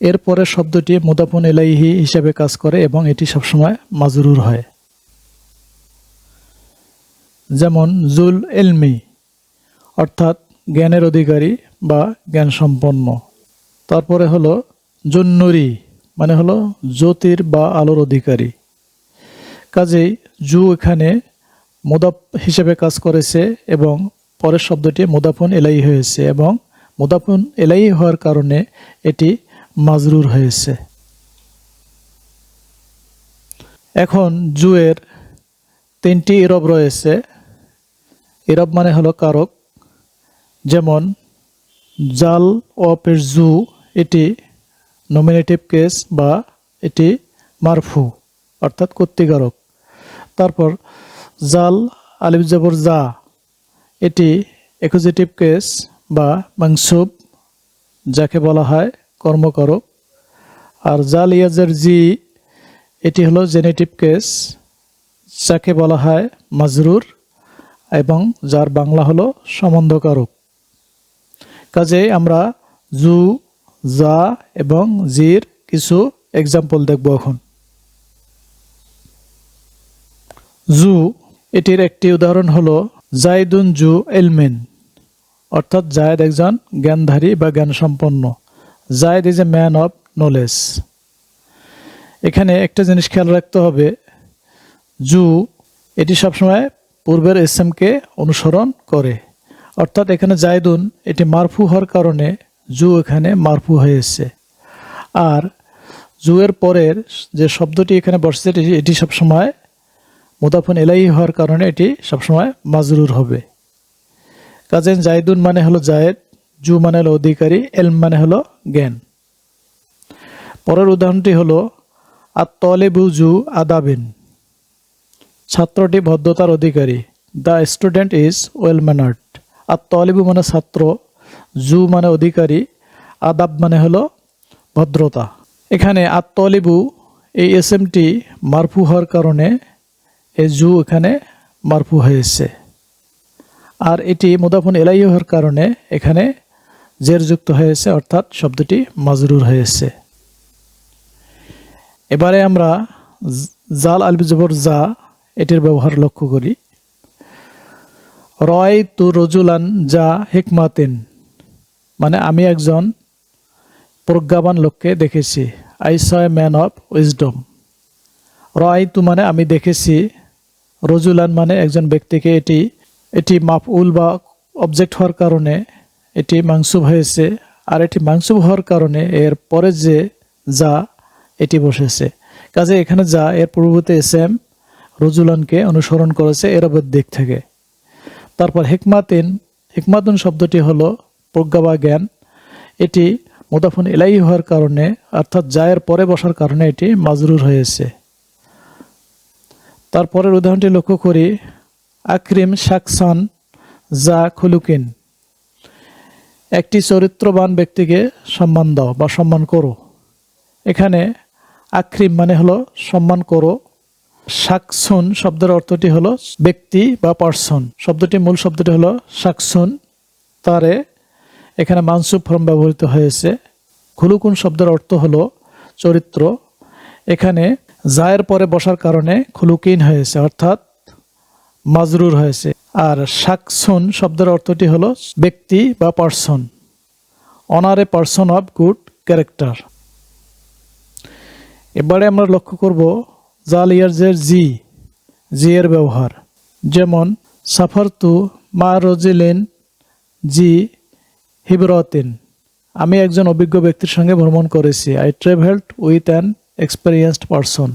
এরপরে শব্দটি মুদাফুন এলাইহি হিসেবে কাজ করে এবং এটি সবসময় মাজরুর হয়। যেমন, জুল এলমি অর্থাৎ জ্ঞানের অধিকারী বা জ্ঞান সম্পন্ন তারপরে হলো জন্নুরি মানে হলো জ্যোতির বা আলোর অধিকারী। কাজেই জু এখানে মুদাফ হিসেবে কাজ করেছে এবং পরের শব্দটি মুদাফুন এলাই হয়েছে এবং মুদাফুন এলাই হওয়ার কারণে এটি মাজরুর হয়েছে। এখন জুয়ের তিনটি ইরব রয়েছে। ইরব মানে হলো কারক, যেমন জাল অপের জু, এটি নমিনেটিভ কেস বা এটি মারফু, অর্থাৎ কর্তৃকারক। তারপর জাল আলিফ জবর জা, এটি একুজেটিভ কেস বা মাংসুব যাকে বলা হয় কর্মকারক আর জাল ইয়াজের জি, এটি হলো জেনেটিভ কেস যাকে বলা হয় মাজরুর এবং যার বাংলা হলো সম্বন্ধকারক। কাজে আমরা জু, জা এবং জির কিছু এক্সাম্পল দেখব এখন। জু, এটির একটি উদাহরণ হলো জাইদুন জু এলমেন, অর্থাৎ জায়দ একজন জ্ঞানধারী বা জ্ঞান সম্পন্ন Zayed is a man of knowledge এখানে একটা জিনিস খেয়াল রাখতে হবে। জু, এটি সবসময় পূর্বের এসএমকে অনুসরণ করে। অর্থাৎ এখানে জায়দুন এটি মারফু হওয়ার কারণে জু এখানে মারফু হয়েছে। আর জুয়ের পরের যে শব্দটি এখানে বসছে, এটি সবসময় মুদাফুন এলাই হওয়ার কারণে এটি সবসময় মাজরুর হবে। কাজেন জায়দুন মানে হলো জায়েদ। জু মানে হলো অধিকারী, এল মানে হলো জ্ঞান। পরের উদাহরণটি হলো আত্মলেবু জু আদাবিন। ছাত্রটি ভদ্রতার অধিকারী। The student is well mannered. আত্মলেবু মানে ছাত্র, জু মানে অধিকারী, আদাব মানে হলো ভদ্রতা। এখানে আত্মলেবু এই এস এমটি মারফু হওয়ার কারণে এই জু এখানে মারফু হয়েছে। আর এটি মুদাফুন এলাই হওয়ার কারণে এখানে জের যুক্ত হয়েছে অর্থাৎ শব্দটি মাজরুর হয়েছে এবারে আমরা জাল আলবি জবর জা, এটির ব্যবহার লক্ষ্য করি। রয় তু রজুলান যা হিকমাতিন মানে আমি একজন প্রজ্ঞাবান লোককে দেখেছি। I saw a man of wisdom. রয় তু মানে আমি দেখেছি, রজুলান মানে একজন ব্যক্তিকে এটি এটি মাফউল বা অবজেক্ট হওয়ার কারণে এটি মাংসুব হয়েছে, আর এটি মাংসুব হওয়ার কারণে এর পরে যে যা, এটি বসেছে। কাজে এখানে যা, এর পূর্ববর্তী এস এম রজুলানকে অনুসরণ করেছে এরবের দিক থেকে। তারপর হেকমাতিন, হেকমাতুন শব্দটি হলো প্রজ্ঞা বা জ্ঞান। এটি মোদাফুন এলাই হওয়ার কারণে, অর্থাৎ জায়ের পরে বসার কারণে এটি মাজরুর হয়েছে। তারপরের উদাহরণটি লক্ষ্য করি, আক্রিম শাকসান যা খুলুকিন। একটি চরিত্রবান ব্যক্তিকে সম্মান দাও বা সম্মান করো। এখানে আক্রিম মানে হলো সম্মান করো। শাকসুন শব্দের অর্থটি হলো ব্যক্তি বা পার্সন শব্দটি মূল শব্দটি হলো শাকসুন। তারে এখানে মানসুব ফর্ম ব্যবহৃত হয়েছে। খুলুকুন শব্দের অর্থ হলো চরিত্র। এখানে জায়ের পরে বসার কারণে খুলুকিন হয়েছে, অর্থাৎ মাজরুর হয়েছে। আর শাকসুন শব্দের অর্থটি হলো ব্যক্তি বা person honour a person of good character এবারে আমরা লক্ষ্য করব জাল ইয়ারজের জি জি এর ব্যবহার। যেমন সাফার তু মা রজিলেন, জি হিবরতিন। আমি একজন অভিজ্ঞ ব্যক্তির সঙ্গে ভ্রমণ করেছি। I travelled with an experienced person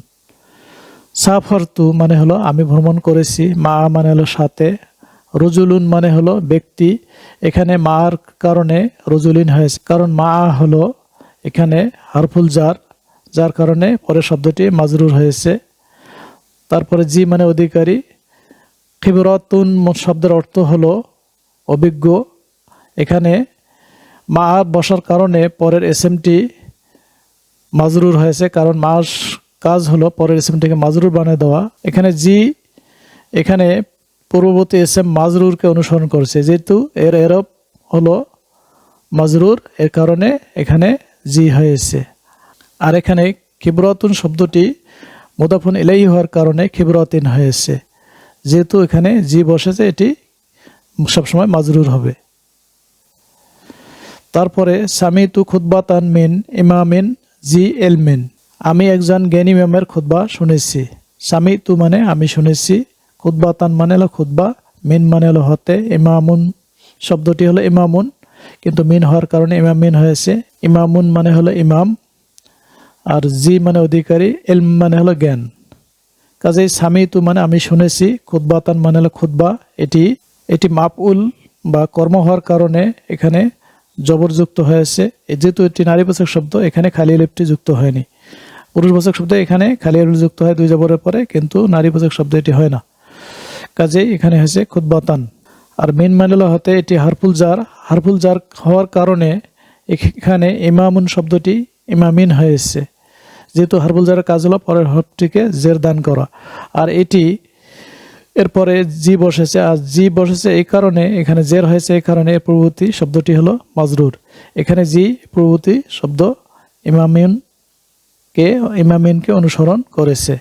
সাফারতু মানে হলো আমি ভ্রমণ করেছি। মা মানে হলো সাথে রজুলুন মানে হলো ব্যক্তি। এখানে মার কারণে রজুলিন হয়েছে। কারণ মা হলো এখানে হারফুল জার। যার কারণে পরের শব্দটি মাজরুর হয়েছে। তারপরে জি মানে অধিকারী। খিবরাতুন শব্দের অর্থ হলো অভিজ্ঞ। এখানে মা বসার কারণে পরের এসএমটি মাজরুর হয়েছে। কারণ মাস কাজ হলো পরের এসএমটিকে মাজরুর বানিয়ে দেওয়া। এখানে জি, এখানে পূর্ববর্তী এস এম মাজরুরকে অনুসরণ করছে। যেহেতু এর এরব হলো মাজরুর, এর কারণে এখানে জি হয়েছে। আর এখানে খিবরাতুন শব্দটি মুদাফুন এলাই হওয়ার কারণে খিবরাতিন হয়েছে। যেহেতু এখানে জি বসেছে, এটি সবসময় মাজরুর হবে। তারপরে স্বামী তু খুদ্বাতান মিন ইমামিন জি এলমিন। আমি একজন জ্ঞানী ইমামের খুতবা শুনেছি। স্বামী তু মানে আমি শুনেছি। খুদ্বাতান মানে হলো খুতবা, মিন মানে হলো হতে, ইমামুন শব্দটি হলো ইমামুন, কিন্তু মিন হওয়ার কারণে ইমামিন হয়েছে। ইমামুন মানে হলো ইমাম, আর জি মানে অধিকারী এলম মানে হলো জ্ঞান। কাজেই সামি তু মানে আমি শুনেছি খুদ্বাতান মানে হলো খুতবা, এটি এটি মাপউল বা কর্ম হওয়ার কারণে এখানে জবরযুক্ত হয়েছে। যেহেতু এটি নারীবাচক শব্দ, এখানে খালি লিপটি যুক্ত হয়নি। পুরুষবাচক শব্দ এখানে খালি যুক্ত হয় দুই জবরের পরে, কিন্তু নারীবাচক শব্দ এটি হয় না। কাজেই এখানে হয়েছে খুদ্বাতান আর মেন মানিল হতে এটি হারফুল জার। হারফুল জার হওয়ার কারণে এখানে ইমামুন শব্দটি ইমামিন হয়েছে। যেহেতু হারফুল জারের কাজ হলো পরের হরফটিকে জের দান করা। আর এটি এরপরে জি বসেছে। আর জি বসেছে এই কারণে, এখানে জের হয়েছে এই কারণে এর পূর্ববর্তী শব্দটি হলো মাজরুর। এখানে জি পূর্ববর্তী শব্দ ইমামিনকে ইমামিনকে অনুসরণ করেছে।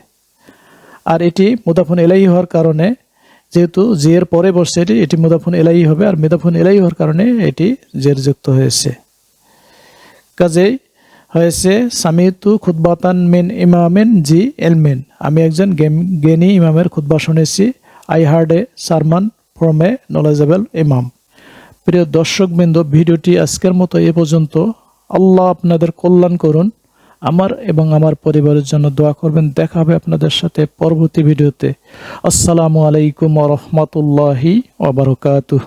আর এটি মুদাফুন এলাই হওয়ার কারণে যেহেতু জি এর পরে বসছে এটি এটি মুদাফুন এলাই হবে আর মেদাফুন এলাই হওয়ার কারণে এটি জের যুক্ত হয়েছে। কাজেই হয়েছে, সামিতু খুদ্বাতান মেন ইমামিন জি এলমেন। আমি একজন জ্ঞান- ইমামের খুদ্া শুনেছি, I heard a sermon from a knowledgeable imam. প্রিয় দর্শকবৃন্দ, ভিডিওটি আজকের মতো এ পর্যন্ত। আল্লাহ আপনাদের কল্যাণ করুন। আমার এবং আমার পরিবারের জন্য দোয়া করবেন। দেখা হবে আপনাদের সাথে পরবর্তী ভিডিওতে। আসসালামু আলাইকুম রহমতুল্লাহি ওবরকাতুহ